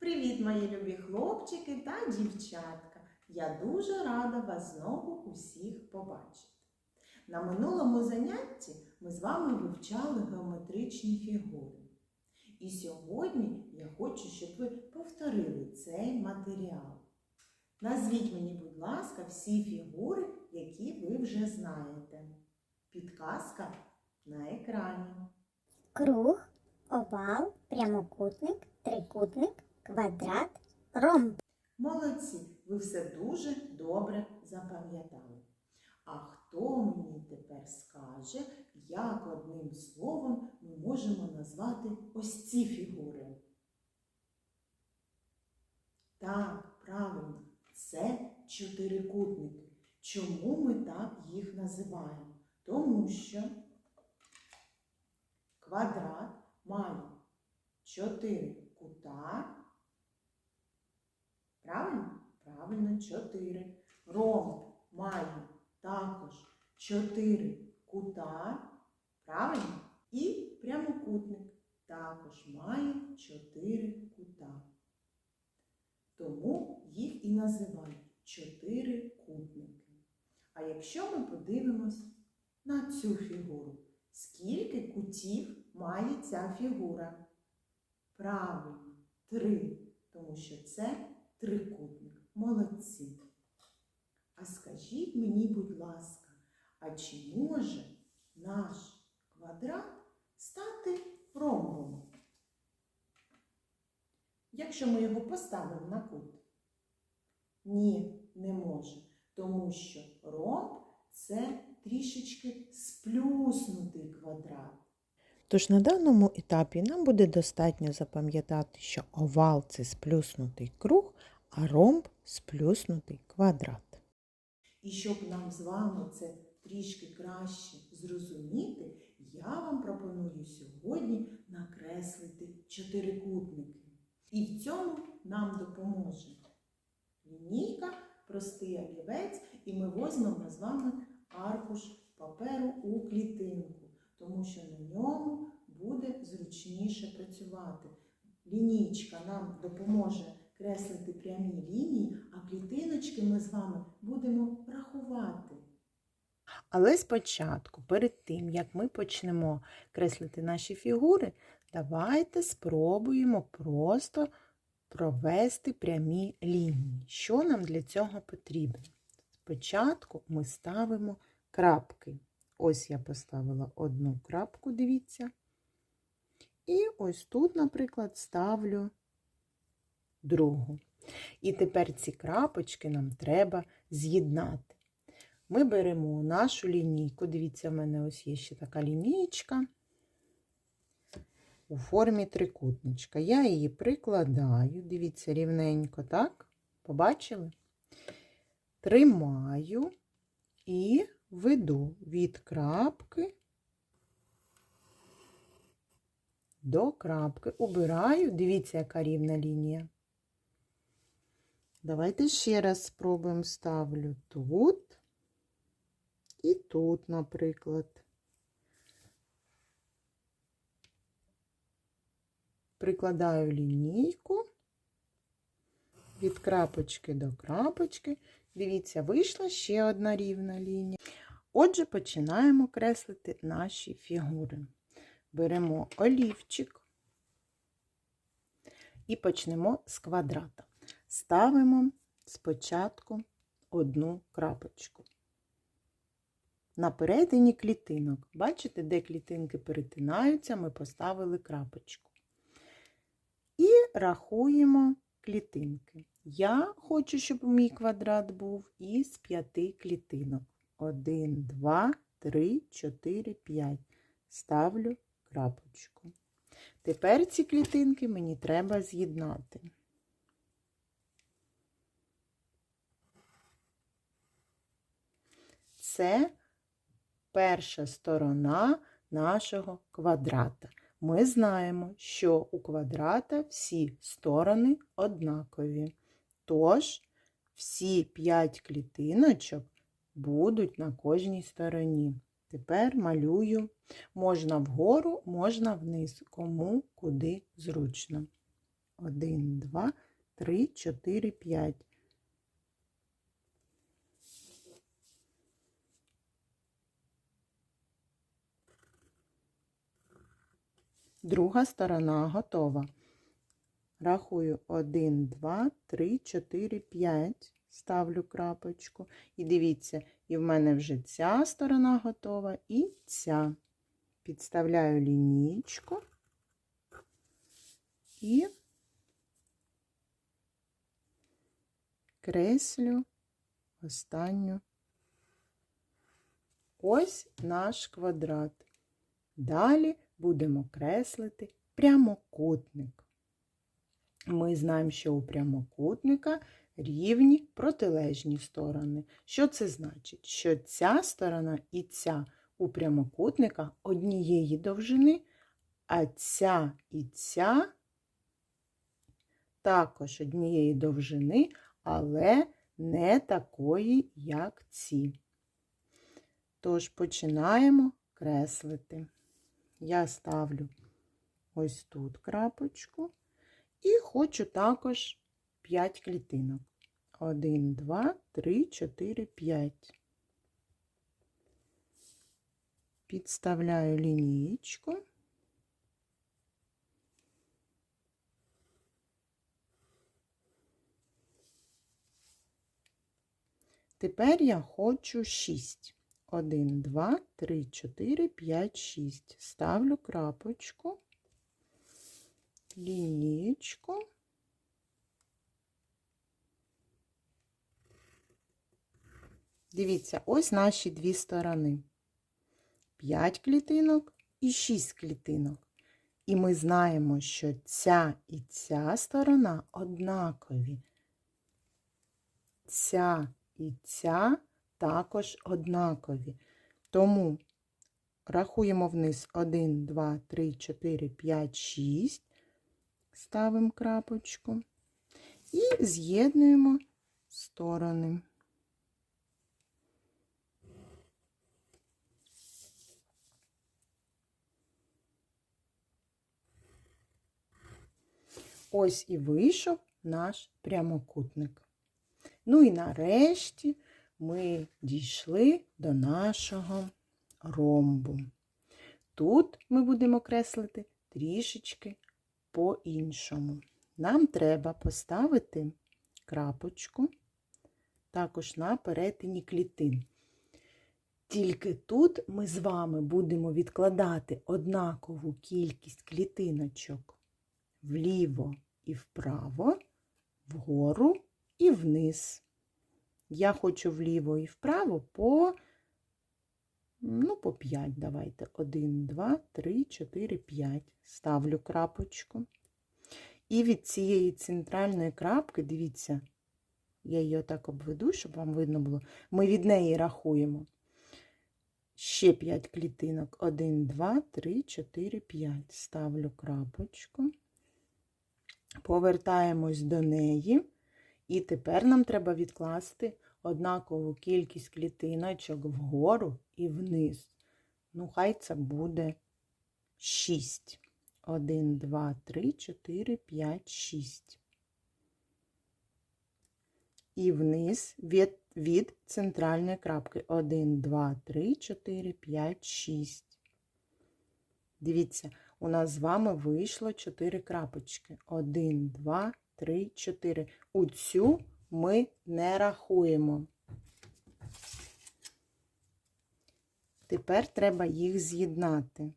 Привіт, мої любі хлопчики та дівчатка! Я дуже рада вас знову усіх побачити. На минулому занятті ми з вами вивчали геометричні фігури. І сьогодні я хочу, щоб ви повторили цей матеріал. Назвіть мені, будь ласка, всі фігури, які ви вже знаєте. Підказка на екрані. Круг, овал, прямокутник, трикутник, квадрат, ромб. Молодці, ви все дуже добре запам'ятали. А хто мені тепер скаже, як одним словом ми можемо назвати ось ці фігури? Так, правильно, це чотирикутники. Чому ми так їх називаємо? Тому що квадрат має чотири кута. Правильно? Правильно, чотири. Ромб має також чотири кута. Правильно? І прямокутник також має чотири кута. Тому їх і називають чотирикутники. А якщо ми подивимось на цю фігуру, скільки кутів має ця фігура? Правильно, три, тому що це трикутник. Молодці. А скажіть мені, будь ласка, а чи може наш квадрат стати ромбом? Якщо ми його поставимо на кут? Ні, не може. Тому що ромб це трішечки сплюснутий квадрат. Тож на даному етапі нам буде достатньо запам'ятати, що овал це сплюснутий круг, а ромб сплюснутий квадрат. І щоб нам з вами це трішки краще зрозуміти, я вам пропоную сьогодні накреслити чотирикутники. І в цьому нам допоможе лінійка, простий олівець, і ми візьмемо з вами аркуш паперу у клітинку, тому що на ньому буде зручніше працювати. Лінійка нам допоможе креслити прямі лінії, а клітиночки ми з вами будемо рахувати. Але спочатку, перед тим, як ми почнемо креслити наші фігури, давайте спробуємо просто провести прямі лінії. Що нам для цього потрібно? Спочатку ми ставимо крапки. Ось я поставила одну крапку, дивіться. І ось тут, наприклад, ставлю другу. І тепер ці крапочки нам треба з'єднати. Ми беремо нашу лінійку. Дивіться, в мене ось є ще така лінійка у формі трикутничка. Я її прикладаю, дивіться, рівненько, так? Побачили? Тримаю і веду від крапки до крапки. Убираю, дивіться, яка рівна лінія. Давайте ще раз спробуємо ставлю тут і тут, наприклад. Прикладаю лінійку від крапочки до крапочки. Дивіться, вийшла ще одна рівна лінія. Отже, починаємо креслити наші фігури. Беремо олівчик і почнемо з квадрата. Ставимо спочатку одну крапочку. На перетині клітинок. Бачите, де клітинки перетинаються, ми поставили крапочку. І рахуємо клітинки. Я хочу, щоб мій квадрат був із п'яти клітинок. 1, 2, 3, 4, 5. Ставлю крапочку. Тепер ці клітинки мені треба з'єднати. Це перша сторона нашого квадрата. Ми знаємо, що у квадрата всі сторони однакові. Тож всі 5 клітиночок будуть на кожній стороні. Тепер малюю можна вгору, можна вниз, кому куди зручно. Один, два, три, чотири, п'ять. Друга сторона готова. Рахую 1, 2, 3, 4, 5. Ставлю крапочку. І дивіться, і в мене вже ця сторона готова, і ця. Підставляю лінійку і креслю останню. Ось наш квадрат. Далі будемо креслити прямокутник. Ми знаємо, що у прямокутника рівні протилежні сторони. Що це значить? Що ця сторона і ця у прямокутника однієї довжини, а ця і ця також однієї довжини, але не такої, як ці. Тож починаємо креслити. Я ставлю ось тут крапочку і хочу також 5 клітинок. 1, 2, 3, 4, 5. Підставляю лінієчку. Тепер я хочу 6. 1, 2, 3, 4, 5, 6. Ставлю крапочку, лінієчку. Дивіться, ось наші дві сторони. 5 клітинок і 6 клітинок. І ми знаємо, що ця і ця сторона однакові. Ця і ця також однакові. Тому рахуємо вниз 1, 2, 3, 4, 5, 6. Ставимо крапочку. І з'єднуємо сторони. Ось і вийшов наш прямокутник. Ну і нарешті ми дійшли до нашого ромбу. Тут ми будемо креслити трішечки по-іншому. Нам треба поставити крапочку також на перетині клітин. Тільки тут ми з вами будемо відкладати однакову кількість клітиночок вліво і вправо, вгору і вниз. Я хочу вліво і вправо по, ну, по 5. Давайте. 1, 2, 3, 4, 5. Ставлю крапочку. І від цієї центральної крапки, дивіться, я її отак обведу, щоб вам видно було. Ми від неї рахуємо. Ще 5 клітинок. 1, 2, 3, 4, 5. Ставлю крапочку. Повертаємось до неї. І тепер нам треба відкласти однакову кількість клітиночок вгору і вниз. Ну, хай це буде 6. 1, 2, 3, 4, 5, 6. І вниз від, від центральної крапки. 1, 2, 3, 4, 5, 6. Дивіться, у нас з вами вийшло 4 крапочки. 1, 2, 3, 4. У цю ми не рахуємо. Тепер треба їх з'єднати.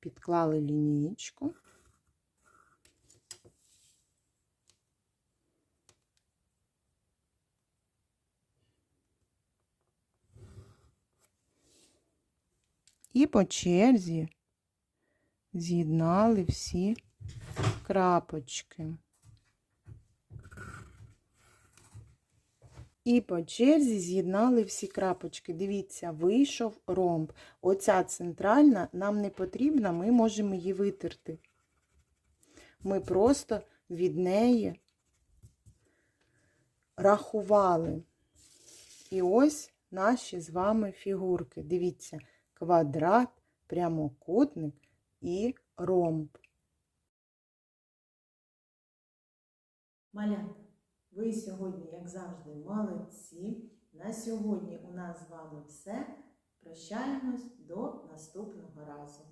Підклали лінієчку. І по черзі з'єднали всі крапочки. І по черзі з'єднали всі крапочки. Дивіться, вийшов ромб. Оця центральна нам не потрібна, ми можемо її витерти. Ми просто від неї рахували. І ось наші з вами фігурки. Дивіться, квадрат, прямокутник і ромб. Малята, ви сьогодні, як завжди, молодці. На сьогодні у нас з вами все. Прощаємось до наступного разу.